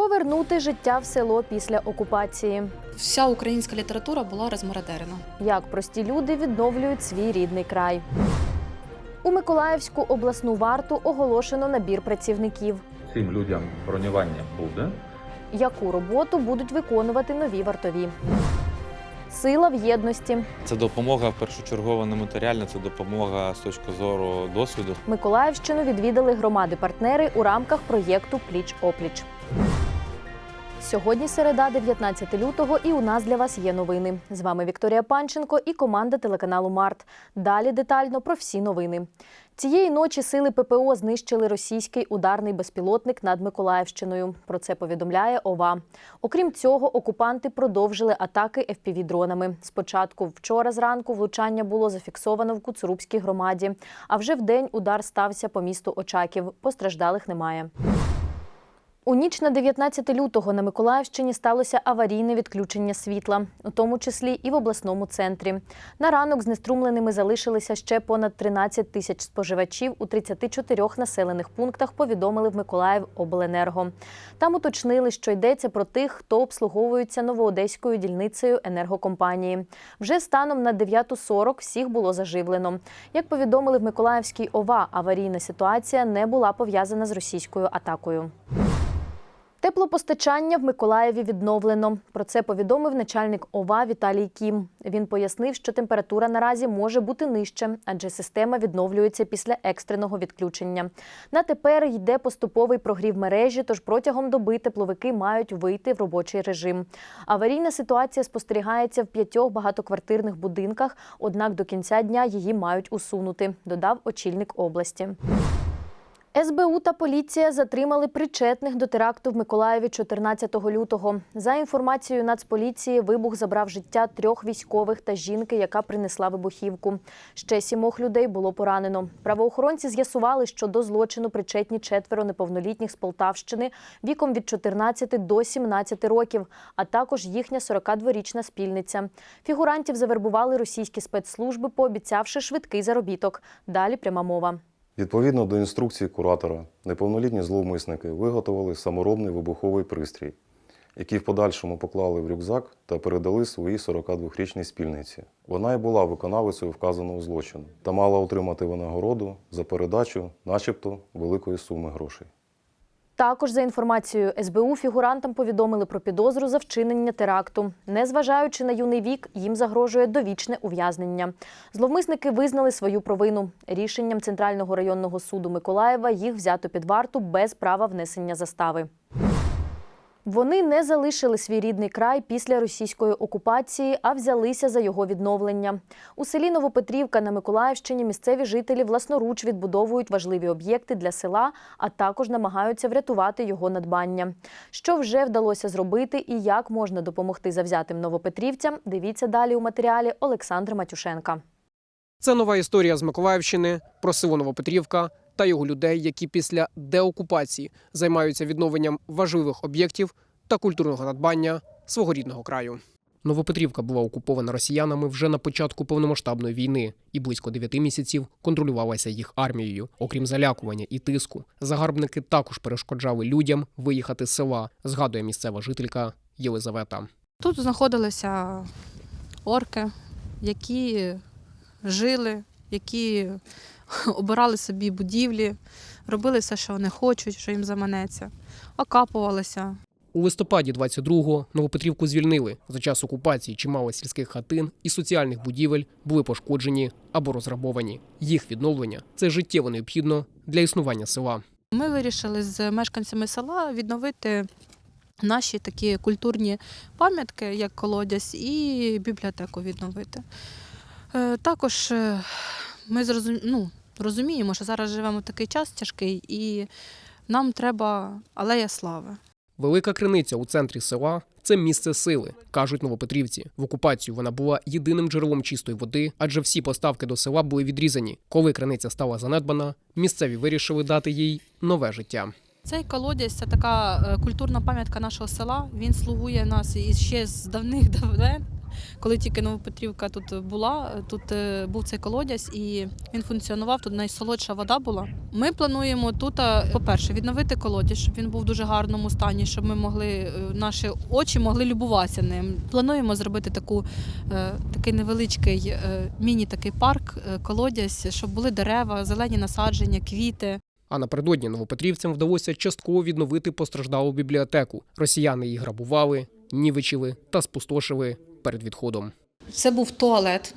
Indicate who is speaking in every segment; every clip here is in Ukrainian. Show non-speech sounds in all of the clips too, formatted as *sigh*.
Speaker 1: Повернути життя в село після окупації.
Speaker 2: Вся українська література була розмародерена.
Speaker 1: Як прості люди відновлюють свій рідний край. У Миколаївську обласну варту оголошено набір працівників.
Speaker 3: Цим людям бронювання буде.
Speaker 1: Яку роботу будуть виконувати нові вартові? Сила в єдності.
Speaker 4: Це допомога першочергово не матеріальна, це допомога з точки зору досвіду.
Speaker 1: Миколаївщину відвідали громади-партнери у рамках проєкту Пліч опліч. Сьогодні середа, 19 лютого, і у нас для вас є новини. З вами Вікторія Панченко і команда телеканалу Март. Далі детально про всі новини. Цієї ночі сили ППО знищили російський ударний безпілотник над Миколаївщиною. Про це повідомляє ОВА. Окрім цього, окупанти продовжили атаки FPV-дронами. Спочатку вчора зранку влучання було зафіксовано в Куцурубській громаді. А вже вдень удар стався по місту Очаків. Постраждалих немає. У ніч на 19 лютого на Миколаївщині сталося аварійне відключення світла, у тому числі і в обласному центрі. На ранок знеструмленими залишилися ще понад 13 тисяч споживачів у 34 населених пунктах. Повідомили в Миколаїв обленерго. Там уточнили, що йдеться про тих, хто обслуговується новоодеською дільницею енергокомпанії. Вже станом на 9.40 всіх було заживлено. Як повідомили в Миколаївській ОВА, аварійна ситуація не була пов'язана з російською атакою. Теплопостачання в Миколаєві відновлено. Про це повідомив начальник ОВА Віталій Кім. Він пояснив, що температура наразі може бути нижче, адже система відновлюється після екстреного відключення. На тепер йде поступовий прогрів мережі, тож протягом доби тепловики мають вийти в робочий режим. Аварійна ситуація спостерігається в п'ятьох багатоквартирних будинках, однак до кінця дня її мають усунути, додав очільник області. СБУ та поліція затримали причетних до теракту в Миколаєві 14 лютого. За інформацією Нацполіції, вибух забрав життя трьох військових та жінки, яка принесла вибухівку. Ще сімох людей було поранено. Правоохоронці з'ясували, що до злочину причетні четверо неповнолітніх з Полтавщини віком від 14 до 17 років, а також їхня 42-річна спільниця. Фігурантів завербували російські спецслужби, пообіцявши швидкий заробіток. Далі пряма мова.
Speaker 5: Відповідно до інструкції куратора, неповнолітні зловмисники виготовили саморобний вибуховий пристрій, який в подальшому поклали в рюкзак та передали своїй 42-річній спільниці. Вона й була виконавицею вказаного злочину та мала отримати винагороду за передачу, начебто, великої суми грошей.
Speaker 1: Також за інформацією СБУ фігурантам повідомили про підозру за вчинення теракту. Незважаючи на юний вік, їм загрожує довічне ув'язнення. Зловмисники визнали свою провину. Рішенням Центрального районного суду Миколаєва їх взято під варту без права внесення застави. Вони не залишили свій рідний край після російської окупації, а взялися за його відновлення. У селі Новопетрівка на Миколаївщині місцеві жителі власноруч відбудовують важливі об'єкти для села, а також намагаються врятувати його надбання. Що вже вдалося зробити і як можна допомогти завзятим новопетрівцям, дивіться далі у матеріалі Олександра Матюшенка.
Speaker 6: Це нова історія з Миколаївщини про село Новопетрівка та його людей, які після деокупації займаються відновленням важливих об'єктів та культурного надбання свого рідного краю. Новопетрівка була окупована росіянами вже на початку повномасштабної війни і близько 9 місяців контролювалася їх армією. Окрім залякування і тиску, загарбники також перешкоджали людям виїхати з села, згадує місцева жителька Єлизавета.
Speaker 2: Тут знаходилися орки, які жили, які *laughs* обирали собі будівлі, робили все, що вони хочуть, що їм заманеться, окапувалися.
Speaker 6: У листопаді 22-го Новопетрівку звільнили. За час окупації чимало сільських хатин і соціальних будівель були пошкоджені або розграбовані. Їх відновлення це життєво необхідно для існування села.
Speaker 2: Ми вирішили з мешканцями села відновити наші такі культурні пам'ятки, як колодязь, і бібліотеку відновити. Е, Також е, ми зрозум... ну, розуміємо, що зараз живемо в такий час тяжкий, і нам треба алея слави.
Speaker 6: Велика криниця у центрі села це місце сили, кажуть новопетрівці. В окупацію вона була єдиним джерелом чистої води, адже всі поставки до села були відрізані. Коли криниця стала занедбана, місцеві вирішили дати їй нове життя.
Speaker 2: Цей колодязь це така е, культурна пам'ятка нашого села. Він слугує нас і ще з давних давен. Коли тільки Новопетрівка тут була, тут е, був цей колодязь і він функціонував. Тут найсолодша вода була. Ми плануємо тут, е, по-перше, відновити колодязь, щоб він був в дуже гарному стані, щоб ми могли е, наші очі могли любуватися ним. Плануємо зробити таку такий невеличкий е, міні такий парк, колодязь, щоб були дерева, зелені насадження, квіти.
Speaker 6: А напередодні новопетрівцям вдалося частково відновити постраждалу бібліотеку. Росіяни її грабували, нівечили та спустошили перед відходом.
Speaker 2: Це був туалет,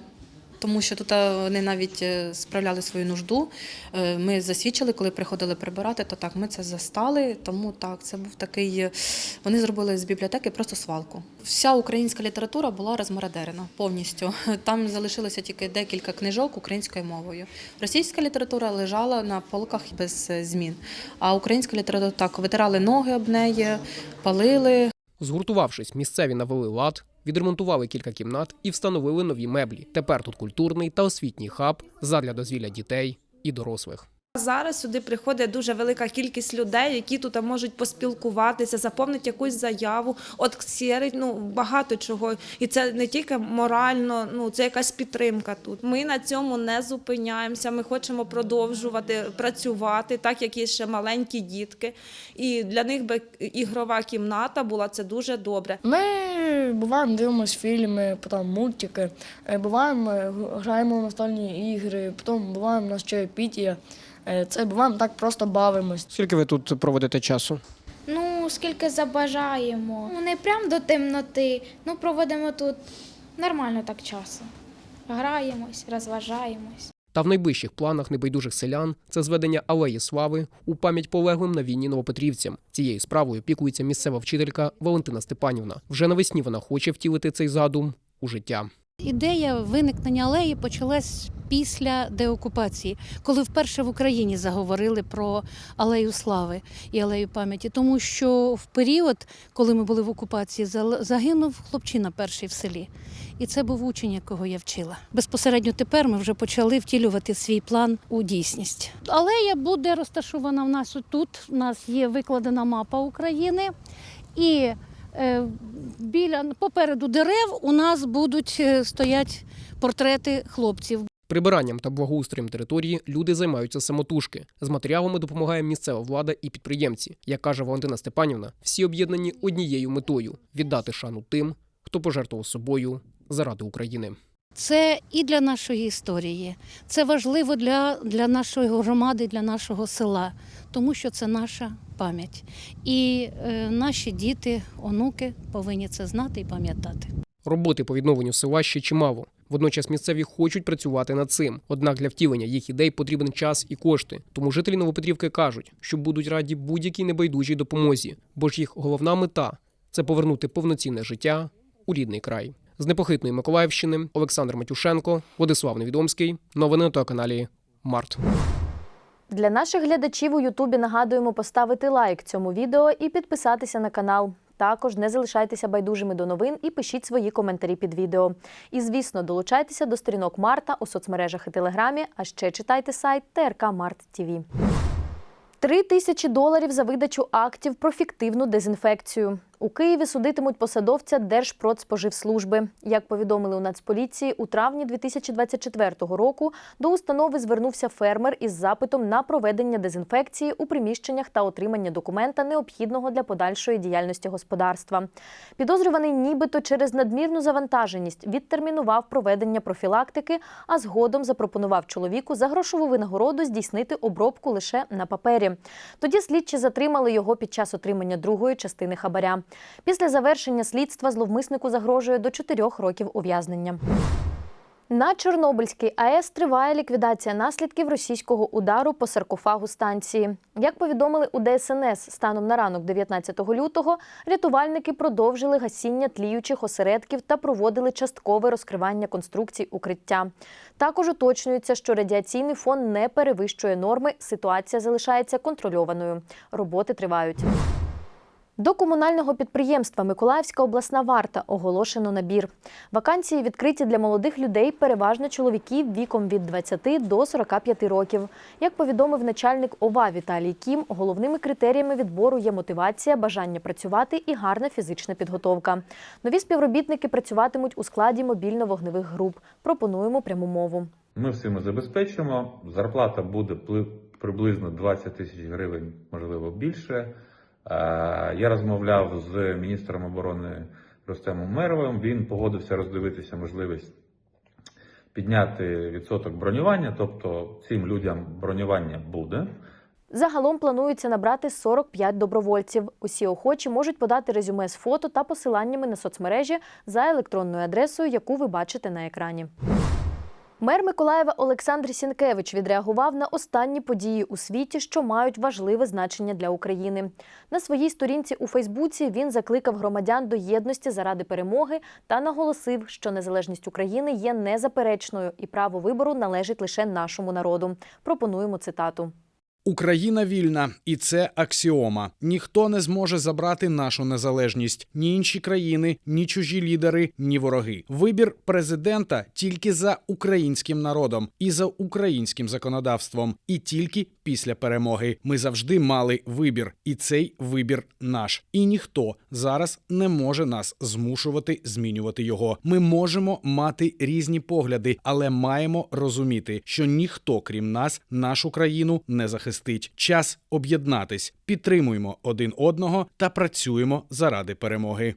Speaker 2: тому що тут е, вони навіть е, справляли свою нужду. Е, Ми засвідчили, коли приходили прибирати, то так ми це застали. Тому так, це був такий. Вони зробили з бібліотеки просто свалку. Вся українська література була розмародерена повністю. *laughs* Там залишилося тільки декілька книжок українською мовою. Російська література лежала на полках без змін. А українська література так витирали ноги об неї, палили,
Speaker 6: Згуртувавшись, місцеві навели лад, відремонтували кілька кімнат і встановили нові меблі. Тепер тут культурний та освітній хаб задля дозвілля дітей і дорослих.
Speaker 7: Зараз сюди приходить дуже велика кількість людей, які тут можуть поспілкуватися, заповнити якусь заяву, от ксерить, ну багато чого. І це не тільки морально, ну це якась підтримка тут. Ми на цьому не зупиняємося. Ми хочемо продовжувати працювати, так як є ще маленькі дітки. І для них би ігрова кімната була це дуже добре.
Speaker 8: Ми буваємо дивимося фільми, потім мультики, е, буваємо е, граємо в настольні ігри, потім буваємо на чаєпітія. Е, Це буваємо так просто бавимось.
Speaker 6: Скільки ви тут проводите часу?
Speaker 9: Ну, скільки забажаємо. Ну, не прям до темноти. Ну, проводимо тут нормально так часу. Граємось, розважаємось.
Speaker 6: Та в найближчих планах небайдужих селян це зведення алеї слави у пам'ять полеглим на війні новопетрівцям. Цією справою опікується місцева вчителька Валентина Степанівна. Вже навесні вона хоче втілити цей задум у життя.
Speaker 10: Ідея виникнення алеї почалась після деокупації, коли вперше в Україні заговорили про алею слави і алею пам'яті, тому що в період, коли ми були в окупації, загинув хлопчина перший в селі. І це був учень, якого я вчила. Безпосередньо тепер ми вже почали втілювати свій план у дійсність. Алея буде розташована в нас тут. У нас є викладена мапа України. І біля попереду дерев у нас будуть е, стоять портрети хлопців.
Speaker 6: Прибиранням та благоустроєм території люди займаються самотужки. З матеріалами допомагає місцева влада і підприємці. Як каже Валентина Степанівна, всі об'єднані однією метою віддати шану тим, хто пожертвував собою заради України.
Speaker 10: Це і для нашої історії, це важливо для, для нашої громади, для нашого села, тому що це наша пам'ять. І е, наші діти, онуки повинні це знати і пам'ятати.
Speaker 6: Роботи по відновленню села ще чимало. Водночас місцеві хочуть працювати над цим. Однак для втілення їх ідей потрібен час і кошти. Тому жителі Новопетрівки кажуть, що будуть раді будь-якій небайдужій допомозі, бо ж їх головна мета це повернути повноцінне життя у рідний край. З непохитної Миколаївщини Олександр Матюшенко, Владислав Невідомський. Новини на телеканалі Март.
Speaker 1: Для наших глядачів у Ютубі нагадуємо поставити лайк цьому відео і підписатися на канал. Також не залишайтеся байдужими до новин і пишіть свої коментарі під відео. І, звісно, долучайтеся до сторінок Марта у соцмережах і телеграмі, а ще читайте сайт ТРК Март ТВ. Три тисячі доларів за видачу актів про фіктивну дезінфекцію. У Києві судитимуть посадовця Держпродспоживслужби. Як повідомили у Нацполіції, у травні 2024 року до установи звернувся фермер із запитом на проведення дезінфекції у приміщеннях та отримання документа, необхідного для подальшої діяльності господарства. Підозрюваний нібито через надмірну завантаженість відтермінував проведення профілактики, а згодом запропонував чоловіку за грошову винагороду здійснити обробку лише на папері. Тоді слідчі затримали його під час отримання другої частини хабаря. Після завершення слідства зловмиснику загрожує до 4 років ув'язнення. На Чорнобильській АЕС триває ліквідація наслідків російського удару по саркофагу станції. Як повідомили у ДСНС, станом на ранок 19 лютого рятувальники продовжили гасіння тліючих осередків та проводили часткове розкривання конструкцій укриття. Також уточнюється, що радіаційний фон не перевищує норми. Ситуація залишається контрольованою. Роботи тривають. До комунального підприємства Миколаївська обласна варта оголошено набір. Вакансії відкриті для молодих людей, переважно чоловіків віком від 20 до 45 років. Як повідомив начальник ОВА Віталій Кім, головними критеріями відбору є мотивація, бажання працювати і гарна фізична підготовка. Нові співробітники працюватимуть у складі мобільно-вогневих груп. Пропонуємо пряму мову.
Speaker 3: Ми всім забезпечимо. Зарплата буде приблизно 20 тисяч гривень, можливо, більше. Е, Я розмовляв з міністром оборони Рустемом Меровим. Він погодився роздивитися можливість підняти відсоток бронювання, тобто цим людям бронювання буде.
Speaker 1: Загалом планується набрати 45 добровольців. Усі охочі можуть подати резюме з фото та посиланнями на соцмережі за електронною адресою, яку ви бачите на екрані. Мер Миколаєва Олександр Сінкевич відреагував на останні події у світі, що мають важливе значення для України. На своїй сторінці у Фейсбуці він закликав громадян до єдності заради перемоги та наголосив, що незалежність України є незаперечною і право вибору належить лише нашому народу. Пропонуємо цитату.
Speaker 11: Україна вільна, і це аксіома. Ніхто не зможе забрати нашу незалежність. Ні інші країни, ні чужі лідери, ні вороги. Вибір президента тільки за українським народом і за українським законодавством. І тільки після перемоги ми завжди мали вибір, і цей вибір наш. І ніхто зараз не може нас змушувати змінювати його. Ми можемо мати різні погляди, але маємо розуміти, що ніхто, крім нас, нашу країну не захистить. Час об'єднатись, підтримуємо один одного та працюємо заради перемоги.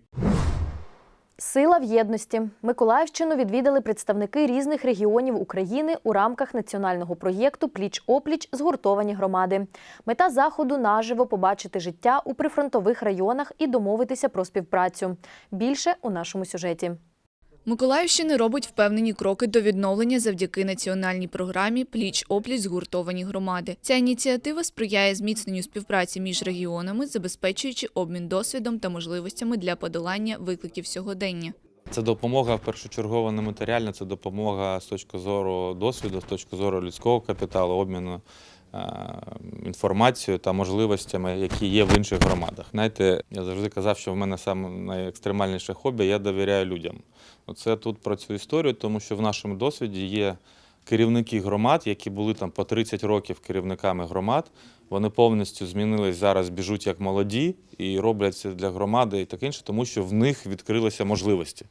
Speaker 1: Сила в єдності. Миколаївщину відвідали представники різних регіонів України у рамках національного проєкту Пліч опліч згуртовані громади. Мета заходу наживо побачити життя у прифронтових районах і домовитися про співпрацю. Більше у нашому сюжеті.
Speaker 12: Миколаївщина робить впевнені кроки до відновлення завдяки національній програмі Пліч-опліч згуртовані громади. Ця ініціатива сприяє зміцненню співпраці між регіонами, забезпечуючи обмін досвідом та можливостями для подолання викликів сьогодення.
Speaker 4: Це допомога першочергова не матеріальна, це допомога з точки зору досвіду, з точки зору людського капіталу, обміну е, інформацією та можливостями, які є в інших громадах. Знаєте, я завжди казав, що в мене найекстремальніше хобі я довіряю людям. Оце тут про цю історію, тому що в нашому досвіді є керівники громад, які були там по 30 років керівниками громад. Вони повністю змінились зараз, біжуть як молоді і роблять це для громади і таке інше, тому що в них відкрилися можливості.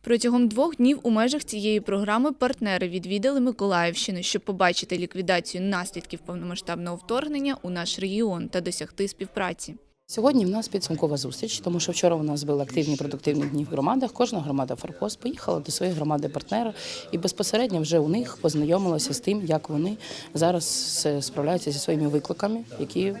Speaker 12: Протягом двох днів у межах цієї програми партнери відвідали Миколаївщину, щоб побачити ліквідацію наслідків повномасштабного вторгнення у наш регіон та досягти співпраці.
Speaker 13: Сьогодні в нас підсумкова зустріч, тому що вчора у нас були активні продуктивні дні в громадах. Кожна громада Форпост поїхала до своєї громади партнера і безпосередньо вже у них познайомилася з тим, як вони зараз справляються зі своїми викликами, які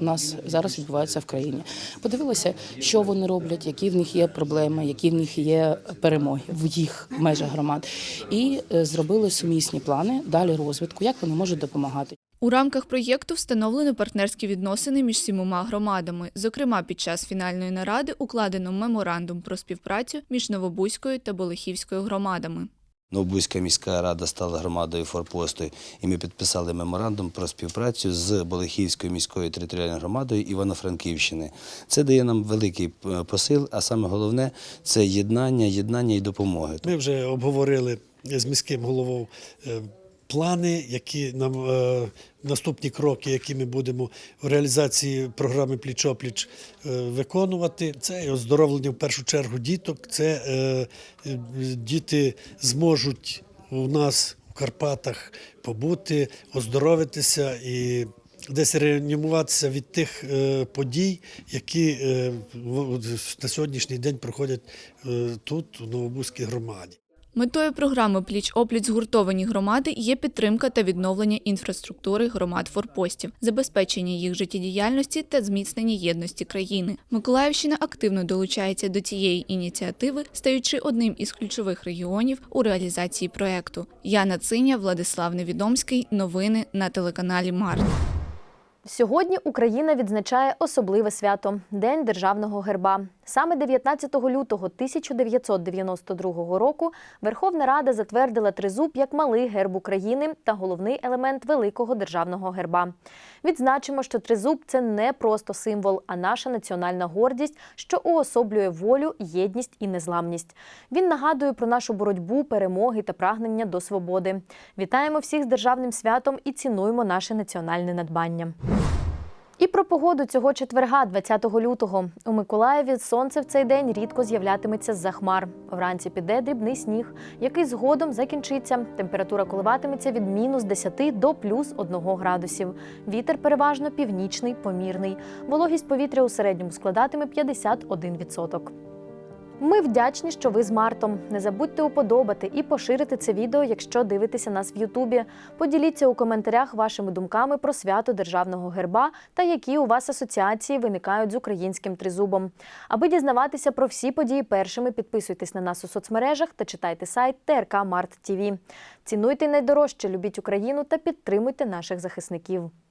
Speaker 13: у нас зараз відбуваються в країні. Подивилися, що вони роблять, які в них є проблеми, які в них є перемоги в їх межах громад, і е, зробили сумісні плани далі розвитку, як вони можуть допомагати.
Speaker 12: У рамках проєкту встановлено партнерські відносини між сімома громадами. Зокрема, під час фінальної наради укладено меморандум про співпрацю між Новобузькою та Болихівською громадами.
Speaker 14: Новобузька міська рада стала громадою форпосту, і ми підписали меморандум про співпрацю з Болихівською міською територіальною громадою Івано-Франківщини. Це дає нам великий е, посил, а саме головне це єднання, єднання і допомоги.
Speaker 15: Ми вже обговорили з міським головою е, плани, які нам е, наступні кроки, які ми будемо в реалізації програми Пліч-опліч е, виконувати. Це оздоровлення в першу чергу діток. Це е, діти зможуть у нас в Карпатах побути, оздоровитися і. Десь реанімуватися від тих е, подій, які е, на сьогоднішній день проходять е, тут, у Новобузькій громаді.
Speaker 12: Метою програми Пліч-опліч згуртовані громади є підтримка та відновлення інфраструктури громад форпостів, забезпечення їх життєдіяльності та зміцнення єдності країни. Миколаївщина активно долучається до цієї ініціативи, стаючи одним із ключових регіонів у реалізації проекту. Яна Циня, Владислав Невідомський. Новини на телеканалі Март.
Speaker 1: Сьогодні Україна відзначає особливе свято День державного герба. Саме 19 лютого 1992 року Верховна Рада затвердила тризуб як малий герб України та головний елемент великого державного герба. Відзначимо, що тризуб це не просто символ, а наша національна гордість, що уособлює волю, єдність і незламність. Він нагадує про нашу боротьбу, перемоги та прагнення до свободи. Вітаємо всіх з державним святом і цінуємо наше національне надбання. І про погоду цього четверга, 20 лютого. У Миколаєві сонце в цей день рідко з'являтиметься з-за хмар. Вранці піде дрібний сніг, який згодом закінчиться. Температура коливатиметься від мінус 10 до плюс 1 градусів. Вітер переважно північний, помірний. Вологість повітря у середньому складатиме 51%. Ми вдячні, що ви з Мартом. Не забудьте уподобати і поширити це відео, якщо дивитеся нас в Ютубі. Поділіться у коментарях вашими думками про свято державного герба та які у вас асоціації виникають з українським тризубом. Аби дізнаватися про всі події першими, підписуйтесь на нас у соцмережах та читайте сайт ТРК Март ТІВІ. Цінуйте найдорожче, любіть Україну та підтримуйте наших захисників.